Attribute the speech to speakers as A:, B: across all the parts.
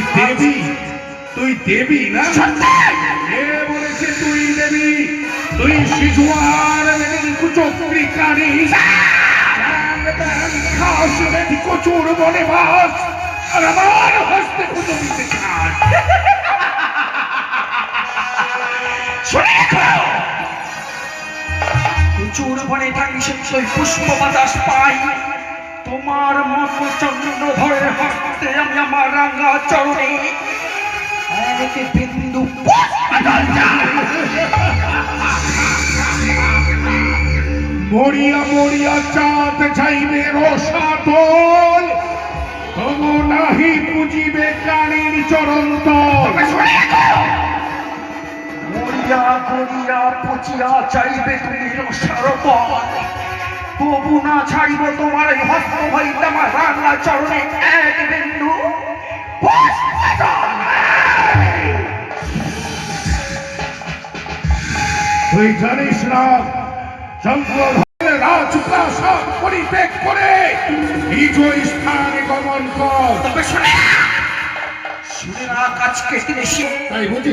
A: তুই দেবী? তুই দেবী না? কে বলেছে তুই দেবী। তুই কুচক্রি কারি খাস কচুর বনে বাস। আর আমার হস্তে দিতে চাস
B: বনে থাকি সেই পুষ্প বাতাস পাই। তোমার মতো চন্দ্রধরের হাতে আমি আমার রাঙ্গা চরণে বিন্দু।
A: মরিয়া মরিয়া চাঁদ যাইবে তবু নাহি পুজিবে
B: শুনে মরিয়া করিয়া চাইবে তুমি রসারপণ তবু না ছাড়িব তোমার হস্ত হইতে আমার রান্না চরণে এক বিন্দু
A: তুই জানিস না চন্দ্রধরের রাজপ্রাসাদ পরিত্যাগ করে নিজ স্থানে গমন কর।
B: তবে শুনে শুনে কেটে এসে
A: তাই বুঝি?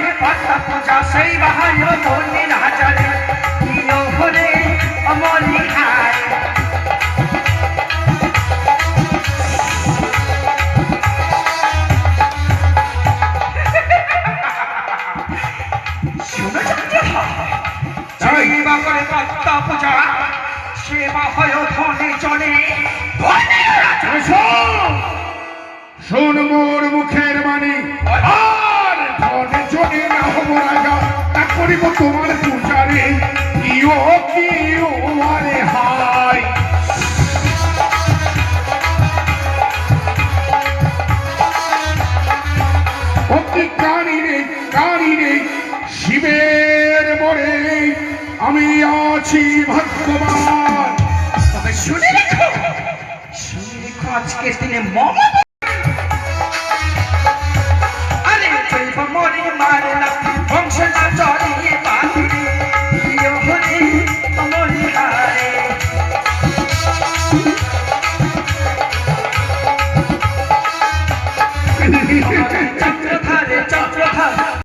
B: সময় পূজা সেই বাহায় ধনী হাজারে ইয় হরে অমরি হায় সেবা করে পাত্তা পূজা সেবা হয় ধনে জনে
A: শোন মোর মুখের বাণী করিব তোমার পূজারে হাই শিবের বরে আমি আছি ভাগ্যবান।
B: তবে শুনে রেখো শুনে রেখো দিনে মমতা। আরে মরে মারে না বংশ না